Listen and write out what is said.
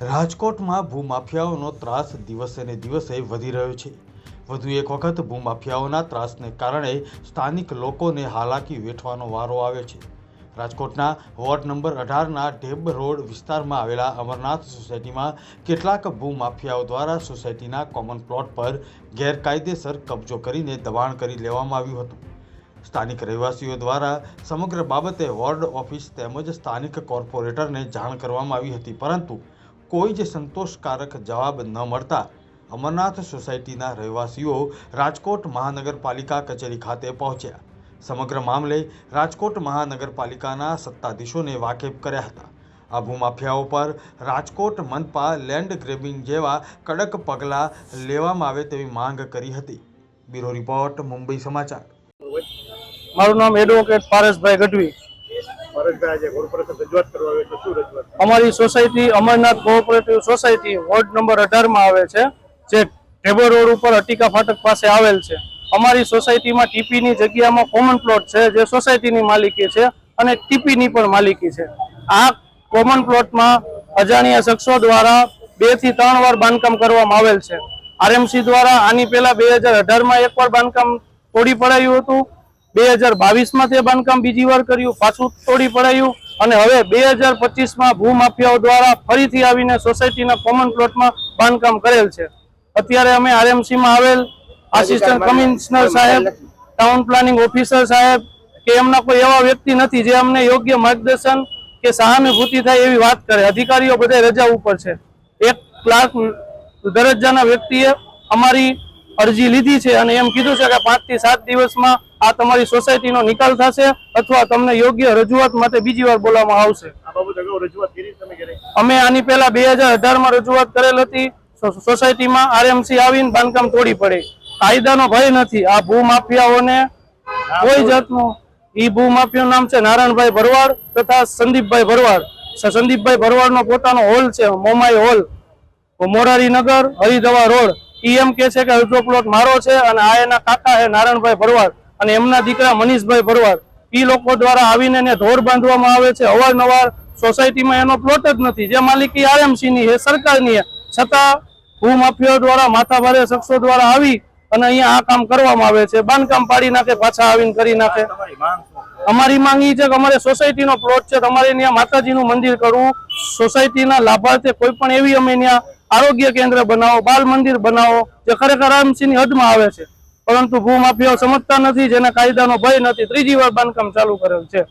રાજકોટમાં ભૂમાફિયાઓનો ત્રાસ દિવસે ને દિવસે વધી રહ્યો છે. વધુ એક વખત ભૂમાફિયાઓના ત્રાસને કારણે સ્થાનિક લોકોને હાલાકી વેઠવાનો વારો આવ્યો છે. રાજકોટના વોર્ડ નંબર અઢારના ઢેબ રોડ વિસ્તારમાં આવેલા અમરનાથ સોસાયટીમાં કેટલાક ભૂમાફિયાઓ દ્વારા સોસાયટીના કોમન પ્લોટ પર ગેરકાયદેસર કબજો કરીને દબાણ કરી લેવામાં આવ્યું હતું. સ્થાનિક રહેવાસીઓ દ્વારા સમગ્ર બાબતે વોર્ડ ઓફિસ તેમજ સ્થાનિક કોર્પોરેટરને જાણ કરવામાં આવી હતી, પરંતુ કોઈ જ સંતોષકારક જવાબ ન મળતા અમરનાથ સોસાયટીના રહેવાસીઓ રાજકોટ મહાનગરપાલિકા કચેરી ખાતે પહોંચ્યા. સમગ્ર મામલે રાજકોટ મહાનગરપાલિકાના સત્તાધીશોને વાકેફ કર્યા હતા. આ ભૂમાફિયાઓ પર રાજકોટ મનપા લેન્ડ ગ્રેબિંગ જેવા કડક પગલાં લેવામાં આવે તેવી માંગ કરી હતી. બ્યુરો રિપોર્ટ, મુંબઈ સમાચાર. મારું નામ એડવોકેટ પારસભાઈ ગઢવી. અમારી society, Amarnath cooperative society ward number અઢારમાં આવે છે, જે ટેબલ રોડ ઉપર અટીકા ફાટક પાસે આવેલ છે. અમારી સોસાયટીમાં ટીપીની જગ્યામાં કોમન પ્લોટ છે, જે સોસાયટીની માલિકી છે અને ટીપીની પણ માલિકી છે. આ કોમન પ્લોટમાં અજાણ્યા શખ્સો દ્વારા બેથી ત્રણ વાર બાંધકામ કરવામાં આવેલ છે. આરએમસી દ્વારા આની પહેલા બે હજાર અઢારમાં એકવાર બાંધકામ તોડી પડાયું હતું. બે હજાર બાવીસમાં તે બાંધકામ બીજી વાર કર્યું પાછું તોડી પડાયું અને હવે બે હજાર પચીસમાં ભૂમાફિયાઓ દ્વારા ફરીથી આવીને સોસાયટીના કોમન પ્લોટમાં બાંધકામ કરેલ છે. અત્યારે અમે આરએમસીમાં આવેલ આસિસ્ટન્ટ કમિશનર સાહેબ ટાઉન પ્લાનિંગ ઓફિસર સાહેબ કે એમના કોઈ એવા વ્યક્તિ નથી જે અમને યોગ્ય માર્ગદર્શન કે સહાનુભૂતિ થાય એવી વાત કરે. અધિકારીઓ બધા રજા ઉપર છે. એક ક્લાર્ક દરજ્જાના વ્યક્તિએ અમારી અરજી લીધી છે અને એમ કીધું છે કે પાંચથી સાત દિવસમાં આ તમારી સોસાયટીનો નિકાલ થશે અથવા તમને યોગ્ય રજૂઆત માટે બીજી વાર બોલાવવામાં આવશે. અમે આની પહેલા બે માં રજૂઆત કરેલ હતી. સોસાયટીમાં આરએમસી આવીને બાંધકામ તોડી પડે. કાયદાનો ભય નથી. આ ભૂમાફિયાઓને કોઈ જાતનું ઈ ભૂમાફિયા નામ છે નારાયણભાઈ ભરવાડ તથા સંદીપભાઈ ભરવાડ. સંદીપભાઈ ભરવાડનો પોતાનો હોલ છે મોમાઈ હોલ. મોરારીનગર હરિદવા રોડ. ઈ એમ કે છે કે અડધો પ્લોટ મારો છે અને આ એના કાકા છે નારાયણભાઈ ભરવાડ અને એમના દીકરા મનીષભાઈ ભરવાડ. ઈ લોકો દ્વારા આવીને એને ઢોર બાંધવામાં આવે છે. અવારનવાર સોસાયટીમાં એનો પ્લોટ જ નથી. જે માલિકી આરએમસી ની છે, સરકારની છે. છતાં ભૂમાફિયાઓ દ્વારા માથાભારે શખ્સો દ્વારા આવી અને અહીંયા આ કામ કરવામાં આવે છે. બાંધકામ પાડી નાખે, પાછા આવીને કરી નાખે. અમારી માંગ એ છે કે અમારે સોસાયટીનો પ્લોટ છે. તમારે ત્યાં માતાજીનું મંદિર કરવું. સોસાયટીના લાભાર્થે કોઈ પણ એવી અમે ત્યાં આરોગ્ય કેન્દ્ર બનાવો, બાલ મંદિર બનાવો, જે ખરેખર આરએમસીની હદમાં આવે છે. પરંતુ ભૂમાફિયાઓ સમજતા નથી, જેને કાયદાનો ભય નથી, ત્રીજી વાર બાંધકામ ચાલુ કરેલ છે.